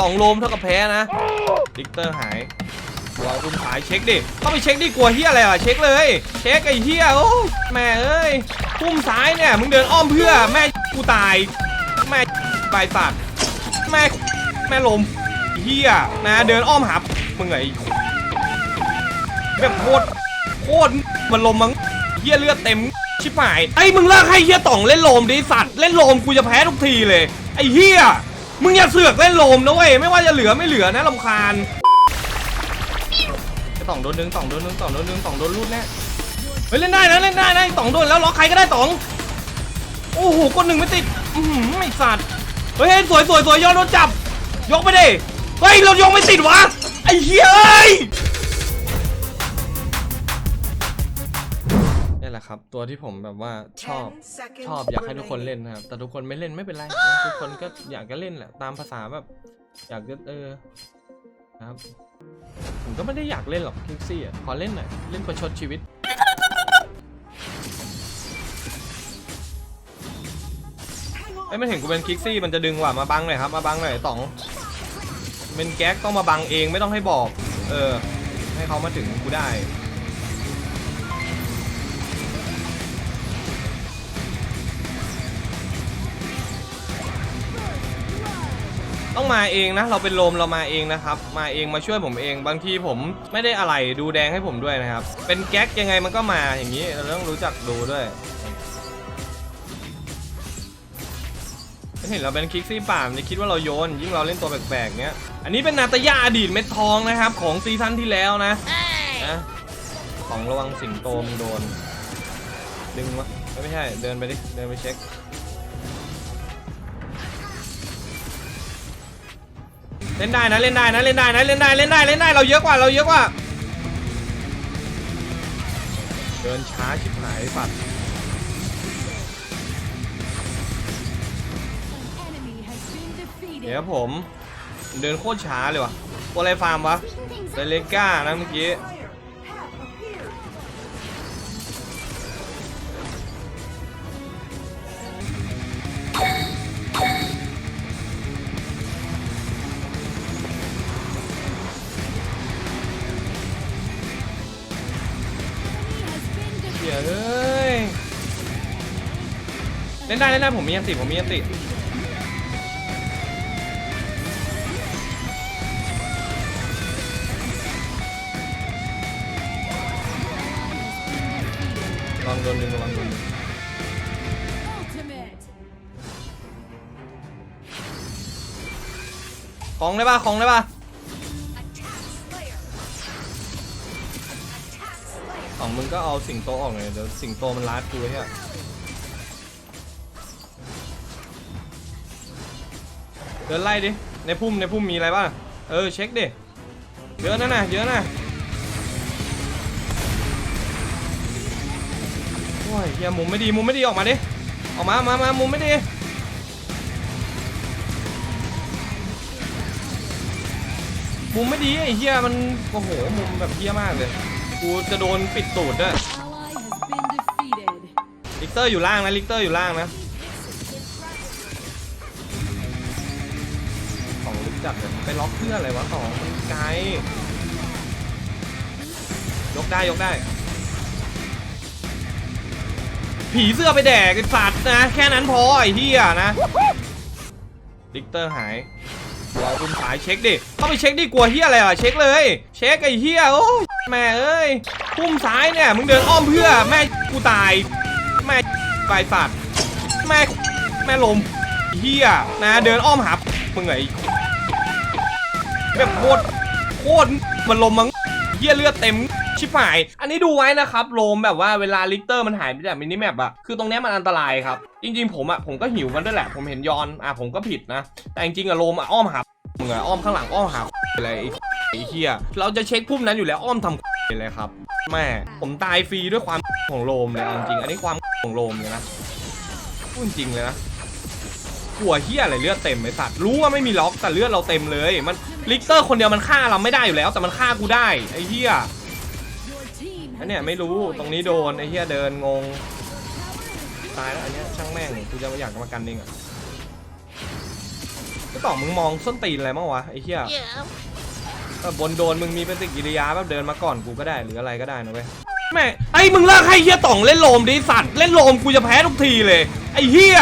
ต่องลมเท่ากับแพ้นะดิกเตอร์หายตัวคุณขายเช็คดิ เข้าไปเช็คดิกลัวเฮียอะไรอะ เช็คเลย เช็คไอ้เฮียโอ้แม่เอ้ยพุ่มซ้ายเนี่ย มึงเดินอ้อมเพื่อแม่กูตาย แม่ปลายสัตว์แม่แม่ลมเฮียนะเดินอ้อมหามึงไงแบบโคตรโคตรมันลมมั้งเฮียเลือดเต็มชิบหายไอ้มึงเลิกให้เฮียต่องเล่นลมดิสัตว์เล่นลมกูจะแพ้ทุกทีเลยไอ้เฮีย มึงอย่าเสือกเล่นโลมนะเว้ยไม่ว่าจะเหลือไม่เหลือนะลำคาญไอ้ต่องโดนดึงต่องโดนดึงต่องโดนดึงต่องโดนรูดแน่เฮ้ยเล่นได้นะเล่นได้นะไอ้ต่องโดนแล้วล็อกใครก็ได้ต่องโอ้โหกดหนึ่งไม่ติดอือหือไม่สัตว์เฮ้ยสวยสวยสวยยอดโดนจับ ยกไปดิเฮ้ยเรายกไม่ติดวะไอ้เหี้ย แหละครับ ตัวที่ผมแบบว่าชอบชอบอยากให้ทุกคนเล่นนะครับ แต่ทุกคนไม่เล่นไม่เป็นไรนะทุกคนก็อยากจะเล่นแหละตามภาษาแบบอยากจะเออนะครับ ผมก็ไม่ได้อยากเล่นหรอกคิกซี่อะขอเล่นหน่อยเล่นประชดชีวิตเอ้ยมันเห็นกูเป็นคิกซี่มันจะดึงว่ะมาบังหน่อยครับมาบังหน่อยต๋องเป็นแก๊กต้องมาบังเองไม่ต้องให้บอก เออ ให้เขามาถึงกูได้ ต้องมาเองนะ เราเป็นโลมเรามาเองนะครับ มาเองมาช่วยผมเอง บางทีผมไม่ได้อะไรดูแดงให้ผมด้วยนะครับ เป็นแก๊กยังไงมันก็มาอย่างนี้ เราต้องรู้จักดูด้วยเห็นเราเป็นคิกซี่ป่ามจะคิดว่าเราโยน ยิ่งเราเล่นตัวแปลกๆเนี้ย อันนี้เป็นนาตายาอดีตเม็ดทองนะครับ ของซีซั่นที่แล้วนะนะของระวังสิงโตมงโดน ดึงวะเอ้ยไม่ใช่ เดินไปดิ เดินไปเช็ค เล่นได้นะเล่นได้นะเล่นได้นะเล่นได้เล่นได้เล่นได้เราเยอะกว่าเราเยอะกว่าเดินช้าชิบหายปัดเดี๋ยวผม เดินโคตรช้าเลยวะตัวอะไรฟาร์มวะเดเลก้านะเมื่อกี้ เอ้ย เล่นได้เล่นได้ผมมียันติผมมียันติลองโดนดึงลองโดนดึงของได้ป่ะของได้ป่ะ ของมึงก็เอาสิงโตออกเลยเดี๋ยวสิงโตมันลัดกูเฮียเดินไล่ดิ ในพุ่มในพุ่มมีอะไรบ้าง เออเช็คดิ เยอะนะน่ะเยอะนะโอ้ยเฮียมุมไม่ดีมุมไม่ดีออกมาดิ ออกมามามามุมไม่ดีมุมไม่ดีไอ้เฮียมันโอ้โหมุมแบบเฮียมากเลย กูจะโดนปิดตูดด้วย Ally has been defeated. ลิกเตอร์อยู่ล่างนะลิกเตอร์อยู่ล่างนะของลึกจัดเลยไปล็อกเพื่ออะไรวะของมันไกลยกได้ยกได้ ผีเสื้อไปแดกไอ้สัตว์นะ แค่นั้นพอไอ้เฮียนะลิกเตอร์หาย ตัวคุณขายเช็คดิเข้าไปเช็คดิกลัวเฮียอะไรอะเช็คเลย เช็คไอ้เฮียโอ้ยแม่เอ้ยพุ่มซ้ายเนี่ยมึงเดินอ้อมเพื่อแม่กูตาย แม่ปลายสัตว์แม่แม่ลมเฮียนะเดินอ้อมหามึงไงแบบโคตรโคตรมันลมมั้งเฮียเลือดเต็มชิบหาย อันนี้ดูไว้นะครับโลมแบบว่าเวลาลิกเตอร์มันหายไปจากมินิแมปอะคือตรงเนี้ยมันอันตรายครับ จริงๆผมอะผมก็หิวมันด้วยแหละ ผมเห็นยอนอะผมก็ผิดนะ แต่จริงๆอะโลมอะอ้อมหา มึงอะอ้อมข้างหลังอ้อมหาอะไรไอ้ไอ้เฮียเราจะเช็คพุ่มนั้นอยู่แล้วอ้อมทำอะไรครับ แม่ผมตายฟรีด้วยความของโลมเลยจริง อันนี้ความของโลมเลยนะพูดจริงเลยนะหัวเฮียอะไรเลือดเต็มไอ้สัตว์รู้ว่าไม่มีล็อกแต่เลือดเราเต็มเลย มันลิกเตอร์คนเดียวมันฆ่าเราไม่ได้อยู่แล้ว แต่มันฆ่ากูได้ไอ้เฮียอันเนี้ยไม่รู้ตรงนี้โดนไอ้เฮียเดินงงตายแล้วอันเนี้ยช่างแม่งกูจะอยากมากันเองอะ ก็ต่องมึงมองส้นตีนอะไรมั้งวะไอ้เหี้ยเออบนโดนมึงมีปฏิกิริยาแบบเดินมาก่อนกูก็ได้หรืออะไรก็ได้นะเว้ยแม่ไอ้มึงเลิกให้เหี้ยต่องเล่นโลมดิสัตว์เล่นโลมกูจะแพ้ทุกทีเลย ไอ้เหี้ย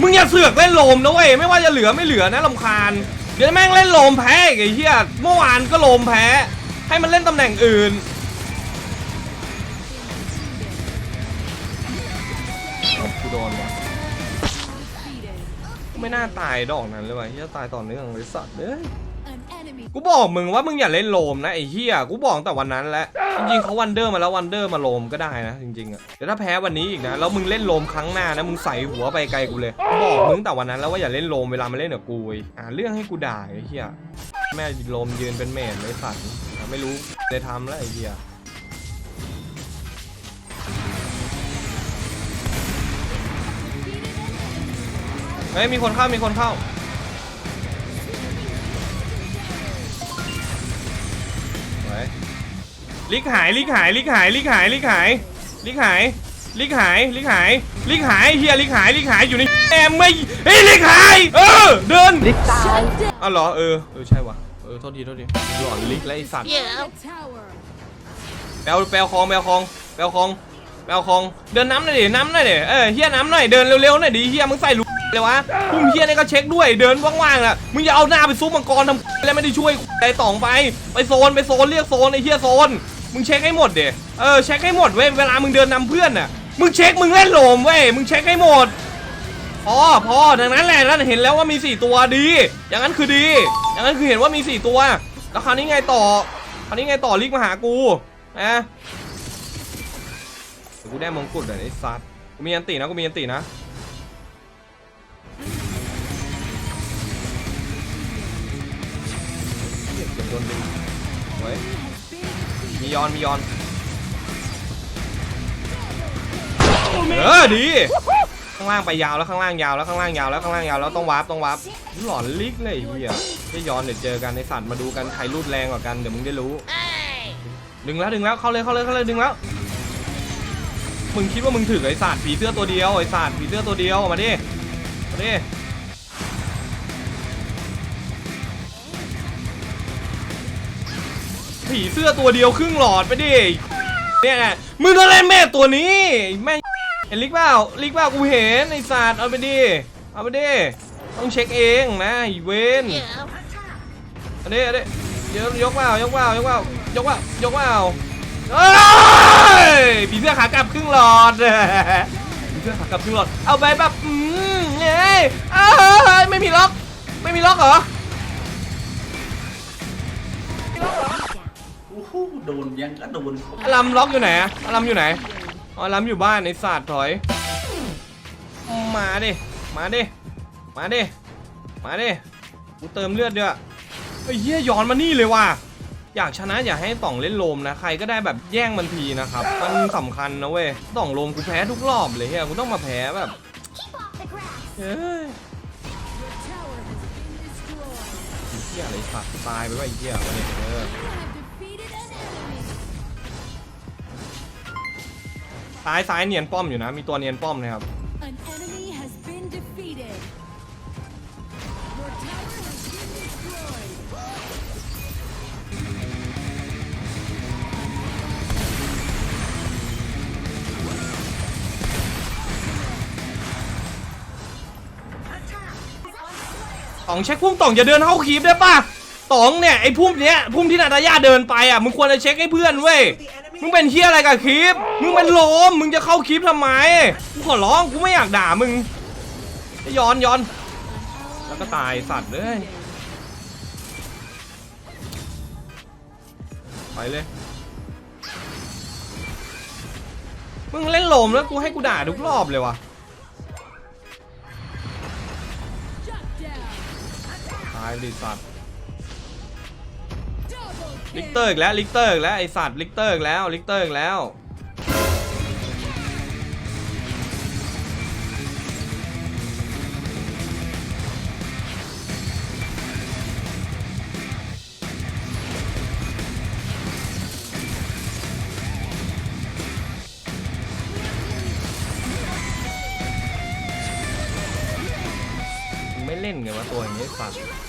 มึงอย่าเสือกเล่นโลมนะเว้ยไม่ว่าจะเหลือไม่เหลือนะลำคาญเดี๋ยวแม่งเล่นโลมแพ้อีกไอ้เหี้ยเมื่อวานก็โลมแพ้ ให้มันเล่นตำแหน่งอื่น ไม่น่าตายดอกนั้นเลยว่ะเฮียตายต่อเนื่องเลยสัตว์เอ้ย An enemy กูบอกมึงว่ามึงอย่าเล่นโลมนะไอ้เฮียกูบอกตั้งแต่วันนั้นแล้วจริงๆเขาวันเดอร์มาแล้ววันเดอร์มาโลมก็ได้นะจริงๆอะแต่ถ้าแพ้วันนี้อีกนะแล้วมึงเล่นโลมครั้งหน้านะมึงใส่หัวไปไกลกูเลยกูบอกมึงตั้งแต่วันนั้นแล้วว่าอย่าเล่นโลมเวลามาเล่นกับกูไอ้อ่าเรื่องให้กูด่าไอ้เฮียแม่โลมยืนเป็นเมดเลยสัตว์ไม่รู้เลยทำแล้วไอ้เฮีย เฮ้ยมีคนเข้ามีคนเข้าไว้ลิกหายลิกหายลิกหายลิกหายลิกหายลิกหายลิกหายลิกหายลิกหายเฮียลิกหายลิกหายอยู่ในแอมไม่เฮ้ยลิกหายเออเดิน shut down. อ้าวเหรอเออเออใช่วะเออโทษทีโทษทีหลอนลิกและไอสัตว์ The tower. แปลวแปลวคลองแปลวคลองแปลวคลองแปลวคลองเดินน้ำหน่อยดิน้ำหน่อยดิเออเฮียน้ำหน่อยเดินเร็วๆหน่อยดิเฮียมึงใส่ลูก เลยวะพุ่มเฮียนี่ก็เช็คด้วยเดินว่างๆอะมึงอย่าเอาหน้าไปซุปมังกรทำแล้วไม่ได้ช่วยไอ้ต่องไป ไปโซนไปโซนเรียกโซนไอ้เฮียโซน มึงเช็คให้หมดเดเออเช็คให้หมดเว้ยเวลามึงเดินนำเพื่อนน่ะมึงเช็คมึงเล่นโหลมเว้ยมึงเช็คให้หมดพอพอดังนั้นแหละแล้วเห็นแล้วว่ามีสี่ตัวดี อย่างนั้นคือดี อย่างนั้นคือเห็นว่ามีสี่ตัว แล้วคราวนี้ไงต่อ คราวนี้ไงต่อลิกมาหากูนะกูได้มงกุฎเลยไอ้สัตว์กูมีอันตินะกูมีอันตินะ เกือบโดนดึงไว้ยมียอนมียอนเออดี ข้างล่างไปยาวแล้วข้างล่างยาวแล้วข้างล่างยาวแล้วข้างล่างยาวแล้วต้องวาร์ปต้องวาร์ปหลอนลิกเลยเฮียจะย้อนเดี๋ยวเจอกันในสัตว์มาดูกันใครรูดแรงกว่ากันเดี๋ยวมึงได้รู้ ดึงแล้วดึงแล้วเข้าเลยเข้าเลยเข้าเลยดึงแล้ว มึงคิดว่ามึงถึงไอ้สัตว์ผีเสื้อตัวเดียวไอ้สัตว์ผีเสื้อตัวเดียวมาดิมาดิ ผีเสื้อตัวเดียวครึ่งหลอดไปดิเนี่ยนะมึงต้องเล่นแม่ตัวนี้แม่เห็นลิกเปล่าลิกเปล่ากูเห็นไอ้สัตว์เอาไปดิเอาไปดิต้องเช็คเองนะอ้เวนอันนี้อันนี้ยกยกเปล่ายกเปล่ายกเปล่ายกเปล่ายกเปล่าเอ้ยผีเสื้อขากลับครึ่งหลอดผีเสื้อขากลับครึ่งหลอดเอาไปแบบอืมเอ้ยเอ้ยไม่มีล็อกไม่มีล็อกเหรอ โอ้โหโดนยังก็โดนอลัมล็อกอยู่ไหนอะอลัมอยู่ไหนอ๋ออลัมอยู่บ้านในศาสตร์ถอย มาดิ มาดิ มาดิ มาดิ กูเติมเลือดด้วยไอ้เหี้ยย้อนมานี่เลยว่ะ อยากชนะอย่าให้ต่องเล่นโลมนะ ใครก็ได้แบบแย่งมันทีนะครับ มันสำคัญนะเว้ย ต่องโลมกูแพ้ทุกรอบเลยเฮียกูต้องมาแพ้แบบเฮ้ย Your tower has been destroyed. เฮียอะไรสัตว์ตายไปว่าไอ้เฮียมาเนี่ยเออ ซ้ายซ้ายเนียนป้อมอยู่นะ มีตัวเนียนป้อมนะครับ An enemy has been defeated. Your tower has been destroyed. ต๋องเช็คพุ่มต๋องอย่าเดินเข้าคีบได้ป่ะต๋องเนี่ยไอ้พุ่มเนี้ยพุ่มที่นาตาย่าเดินไปอะมึงควรจะเช็คให้เพื่อนเว้ย มึงเป็นเฮียอะไรกับคีบมึงเป็นโลม มึงจะเข้าคีบทำไม กูขอร้อง กูไม่อยากด่ามึง ย้อนย้อน แล้วก็ตายสัตว์เลยไปเลย มึงเล่นโลมแล้วกูให้กูด่าทุกรอบเลยว่ะตายดิสัตว์ ลิกเตอร์อีกแล้วลิกเตอร์อีกแล้วไอสัตว์ลิกเตอร์อีกแล้วลิกเตอร์อีกแล้วไม่เล่นล่นไงวะตัวอย่างนี้สัตว์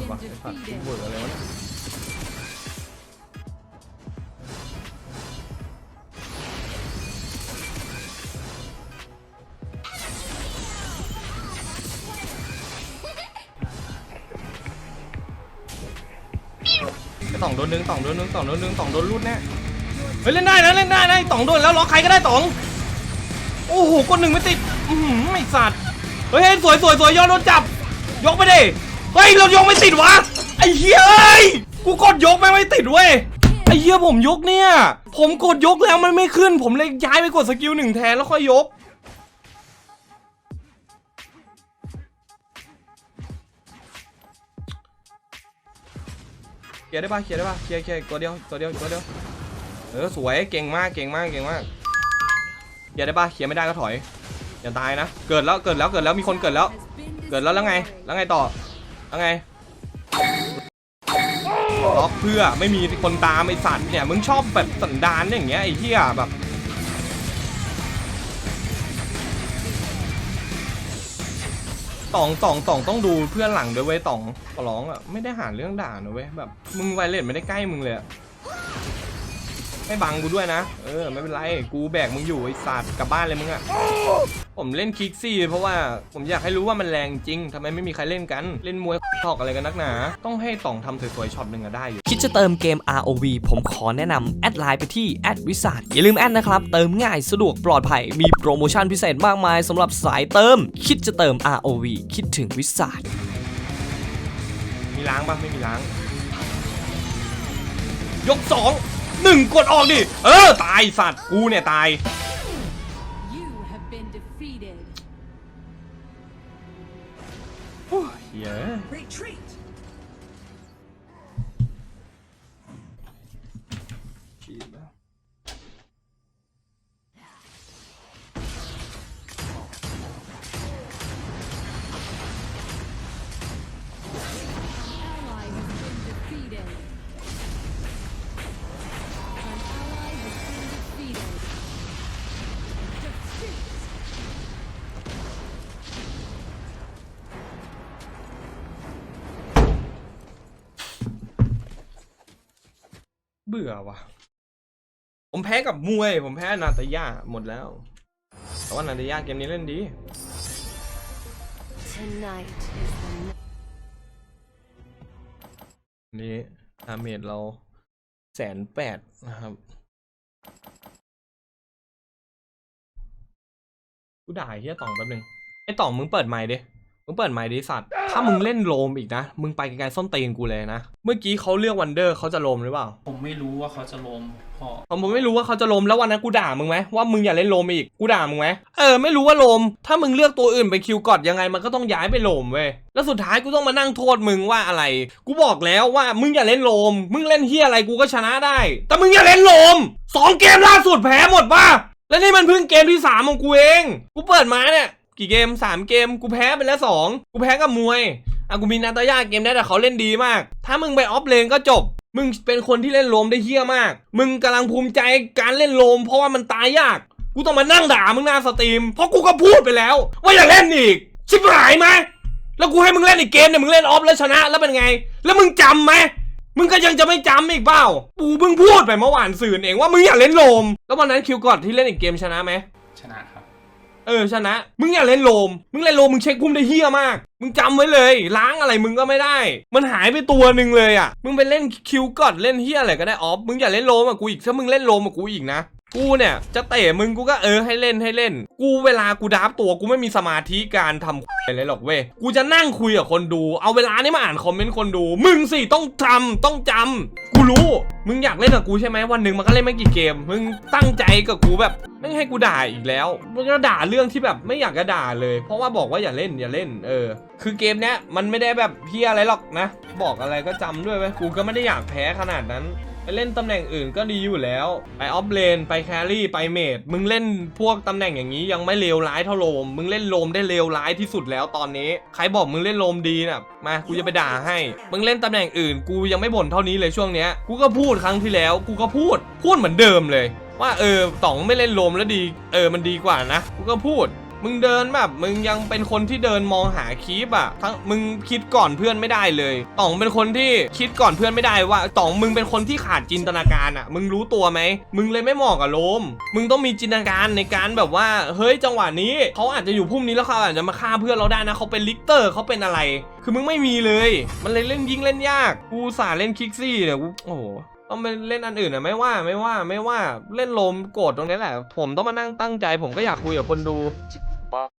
ตรวะ been ไอ้สัตว์กู defeated. เบื่ออะไรวะเนี่ยต่องโดนนึงต่องโดนนึงต่องโดนนึงต่องโดนรูดแน่เฮ้ยเล่นได้นะเล่นได้นะต่องโดนแล้วล็อกใครก็ได้ต่องโอ้โหกดหนึ่งไม่ติดอือหือไม่สัตว์เฮ้ยสวยสวยสวยยอดโดนจับ ยกไปดิ ฮ้ยเรายกไม่ติดวะไอ้เหี้ยเอ้ยกูกดยกไม่งไม่ติดเว้ยไอ้เหี้ยผมยกเนี่ย ผมกดยกแล้วมันไม่ขึ้น ผมเลยย้ายไปกดสกิลหนึ่งแทนแล้วค่อยยก เคลียร์ได้ปะเคลียร์ได้ปะเคลียร์เคลียร์ตัวเดียวตัวเดียวตัวเดียวเออสวยเก่งมากเก่งมากเก่งมากเคลียร์ได้ปะเคลียร์ไม่ได้ก็ถอยอย่าตายนะ เกิดแล้วเกิดแล้วเกิดแล้วมีคนเกิดแล้ว เกิดแล้วแล้วไง แล้วไงต่อ แล้วไงล็อกเพื่อไม่มีคนตามไอสัตว์เนี่ยมึงชอบแบบสันดานอย่างเงี้ยไอ้เหี้ยแบบต่องต่องต่องต้องดูเพื่อนหลังด้วยเว้ยต่องขอร้องอะไม่ได้หาเรื่องด่านะเว้ยแบบมึงไวเลสไม่ได้ใกล้มึงเลยอะ ไม่บังกูด้วยนะ เออไม่เป็นไร กูแบกมึงอยู่ไอ้สัตว์กลับบ้านเลยมึงอะผมเล่นคิกซี่ เพราะว่าผมอยากให้รู้ว่ามันแรงจริงทำไมไม่มีใครเล่นกัน เล่นมวยทอกอะไรกันนักหนา ต้องให้ต่องทำสวยๆช็อตหนึ่งอะได้อยู่ คิดจะเติมเกม ROV ผมขอแนะนำแอดไลน์ไปที่แอดวิสาอย่าลืมแอดนะครับ เติมง่ายสะดวกปลอดภัย มีโปรโมชั่นพิเศษมากมายสำหรับสายเติม คิดจะเติม ROV คิดถึงวิสามีล้างปะไม่มีล้าง ยกสอง หนึ่งกดออกดิ เออ ตายสัตว์กูเนี่ย ตาย You have been defeated. โอ้ยเหี้ย เบื่อว่ะ ผมแพ้กับมวย ผมแพ้นาตาย่าหมดแล้ว แต่ว่านาตาย่าเกมนี้เล่นดี Tonight is the night. นี่ดาเมจเราแสนแปดนะครับ กูด่าไอ้เฮียต่องแป๊บนึง ไอ้ต่องมึงเปิดไมค์ดิ มึงเปิดไมค์ดิสัตว์ ถ้ามึงเล่นโลมอีกนะ มึงไปไกลๆส้นตีนกูเลยนะ เมื่อกี้เขาเลือกวันเดอร์เขาจะโลมหรือเปล่า ผมไม่รู้ว่าเขาจะลมพอผมผมไม่รู้ว่าเขาจะลมแล้ววันนั้นกูด่ามึงไหมว่ามึงอย่าเล่นโลมอีก กูด่ามึงไหมเออไม่รู้ว่าโลม ถ้ามึงเลือกตัวอื่นไปคิวกอดยังไงมันก็ต้องย้ายไปโลมเว้ย แล้วสุดท้ายกูต้องมานั่งโทษมึงว่าอะไร กูบอกแล้วว่ามึงอย่าเล่นโลม มึงเล่นเฮียอะไรกูก็ชนะได้ แต่มึงอย่าเล่นโลมสองเกมล่าสุดแพ้หมดป่ะ แล้วนี่มันเพิ่งเกมที่สามของกูเอง กูเปิดมาเนี่ย กี่เกมสามเกม กูแพ้ไปแล้วสองกูแพ้กับมวย อะกูมีนาตาย่าเกมได้แต่เขาเล่นดีมาก ถ้ามึงไปออฟเลนก็จบ มึงเป็นคนที่เล่นโลมได้เฮี้ยมาก มึงกำลังภูมิใจการเล่นโลม เพราะว่ามันตายยาก กูต้องมานั่งด่ามึงหน้าสตรีม เพราะกูก็พูดไปแล้ว ว่าอย่าเล่นอีก ชิบหายไหมแล้วกูให้มึงเล่นอีกเกมเนี่ยมึงเล่นออฟแล้วชนะแล้วเป็นไง แล้วมึงจำไหมมึงก็ยังจะไม่จำอีกเปล่าปูเพิ่งพูดไปเมื่อวานสื่อเองว่ามึงอย่าเล่นโลม แล้ววันนั้นคิวกอดที่เล่นอีกเกมชนะไหมชนะ เออชนะ มึงอย่าเล่นโลม มึงเล่นโลมมึงเช็คพุ่มได้เฮี้ยมาก มึงจำไว้เลย ล้างอะไรมึงก็ไม่ได้ มันหายไปตัวหนึ่งเลยอะ มึงไปเล่นคิวกอดเล่นเฮี้ยอะไรก็ได้ออฟ มึงอย่าเล่นโลมอะกูอีก ถ้ามึงเล่นโลมอะกูอีกนะ กูเนี่ยจะเตะมึงกูก็เออให้เล่นให้เล่น กูเวลากูดับตัวกูไม่มีสมาธิการทำอะไรหรอกเว้ยกูจะนั่งคุยกับคนดู เอาเวลานี้มาอ่านคอมเมนต์คนดู มึงสิต้องทำต้องจำกูรู้ มึงอยากเล่นกับกูใช่ไหมวันหนึ่งมันก็เล่นไม่กี่เกม มึงตั้งใจกับกูแบบไม่ให้กูด่าอีกแล้วมึงก็ด่าเรื่องที่แบบไม่อยากจะด่าเลย เพราะว่าบอกว่าอย่าเล่นอย่าเล่นเออ คือเกมเนี้ยมันไม่ได้แบบเพี้ยอะไรหรอกนะ บอกอะไรก็จำด้วยเว้ยกูก็ไม่ได้อยากแพ้ขนาดนั้น เไปเล่นตำแหน่งอื่นก็ดีอยู่แล้ว ไปออฟเลน ไปแครี่ ไปเมด มึงเล่นพวกตำแหน่งอย่างนี้ยังไม่เลวร้ายเท่าโลม มึงเล่นโลมได้เลวร้ายที่สุดแล้วตอนนี้ ใครบอกมึงเล่นโลมดีน่ะ มา กูจะไปด่าให้ มึงเล่นตำแหน่งอื่น กูยังไม่บ่นเท่านี้เลยช่วงเนี้ย กูก็พูดครั้งที่แล้ว กูก็พูด พูดเหมือนเดิมเลย ว่าเออต๋องไม่เล่นโลมแล้วดี เออมันดีกว่านะ กูก็พูด มึงเดินแบบ มึงยังเป็นคนที่เดินมองหาคีปอะทั้งมึงคิดก่อนเพื่อนไม่ได้เลยต๋องเป็นคนที่คิดก่อนเพื่อนไม่ได้ว่าต๋องมึงเป็นคนที่ขาดจินตนาการอะมึงรู้ตัวไหมมึงเลยไม่เหมาะกับโลมมึงต้องมีจินตนาการในการแบบว่า เฮ้ยจังหวะนี้เขาอาจจะอยู่พุ่มนี้แล้วเขาอาจจะมาฆ่าเพื่อนเราได้นะเขาเป็นลิกเตอร์เขาเป็นอะไร คือมึงไม่มีเลย มันเลยเล่นยิงเล่นยากกูสาเล่นคิกซี่เนี่ยกูโอ้โหต้องไปเล่นอันอื่นอะไม่ว่าไม่ว่าไม่ว่าเล่นลมโกรธตรงนี้แหละ ผมต้องมานั่งตั้งใจ ผมก็อยากคุยกับคนดู Bye.